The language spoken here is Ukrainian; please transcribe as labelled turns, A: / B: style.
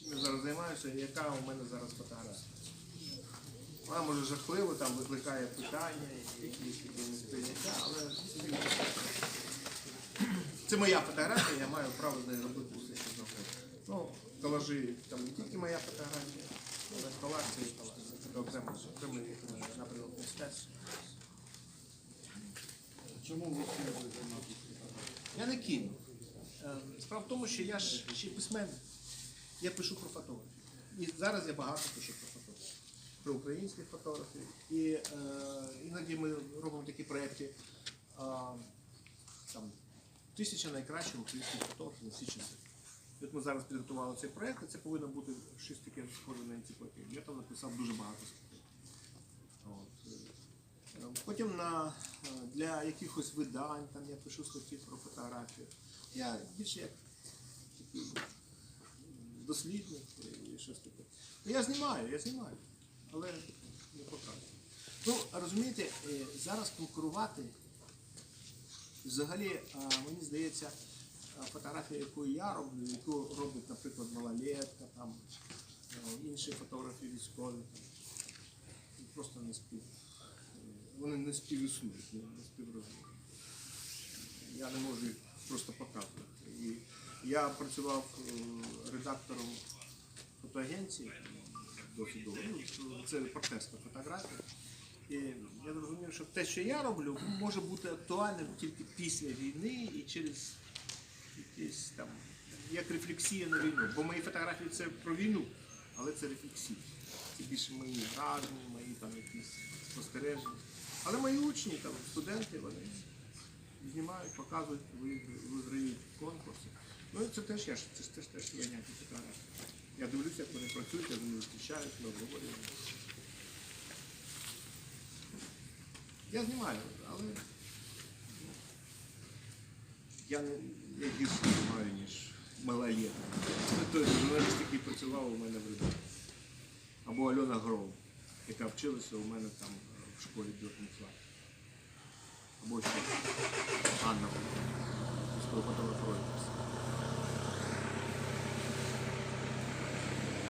A: чим я зараз займаюся, і яка у мене зараз фотографія. Вона може жахливо там викликає питання, якісь такі несприйняття, але це моя фотографія, я маю право з нею робити все, що завгодно. Ну, колажі там не тільки моя фотографія, але колаж це і колаж. Це окремо, окремий е, напрямок мистецтва.
B: Чому ви хотіли займатися?
A: Я не кину. Е, Справа в тому, що я ж ще письменник. Я пишу про фотографію. І зараз я багато пишу про фотографію. Про українських фотографів. І е, іноді ми робимо такі проєкти. е, там, тисяча найкращих українських фотографів на всі часи. І От ми зараз підготували цей проєкт, і це повинно бути щось таке схоже на енциклопедію. Я там написав дуже багато статей. Потім на, е, для якихось видань там я пишу статті про фотографію. Я більше як такий дослідник і щось таке. Ну, Я знімаю, я знімаю, але не показую. Ну, розумієте, е, зараз конкурувати взагалі, е, мені здається, е, фотографія, яку я роблю, яку робить, наприклад, малолетка, там, інші фотографи військові, просто не спів. Вони не співіснують, не співрозуміють. Я не можу їх просто показувати. І я працював е, редактором фотоагенції досить довго. Ну, це партнерська фотографія. І я зрозумів, що те, що я роблю, може бути актуальним тільки після війни і через якісь там як рефлексія на війну. Бо мої фотографії це про війну, але це рефлексія. Це більше мої враження, мої там якісь спостереження. Але мої учні, там, студенти, вони знімають, показують, ви- виграють конкурси. Ну і це теж я це ж теж теж виняті фотографії. Я дивлюся, як вони працюють, я з ними зустрічаюсь, ми обговорюємо. Я знімаю, але ну, я не я гірше знімаю, ніж малолетка. Це той журналіст, який працював у мене в редакції. Або Альона Гров, яка вчилася у мене там в школі Бьоркінфлай. Або ще Анна, військовий фотограф Reuters.